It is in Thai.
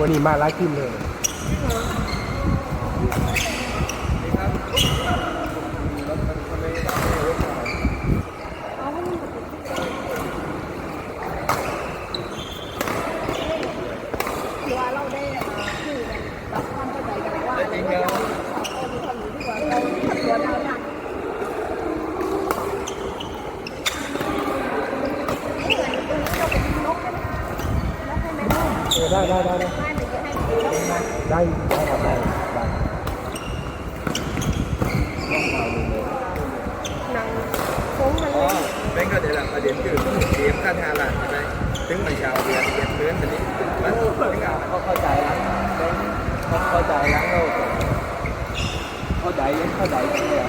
วันนี้มาไลฟ์ขึ้นเลยคือว่าเได้ได้ได้ได้บ้านหรือจะให้เป็นนกนะได้ได้ครับได้ได้หนังโค้งมันอ๋อเป็นก็เดี๋ยวประเด็นคือเตรียมค่าทาหลังใช่ไหมถึงมันชาวเรียนเรียนเลื่อนแบบนี้มันถึงเอาเข้าใจแล้วเข้าใจแล้วเข้าใจเข้าใจกันเลย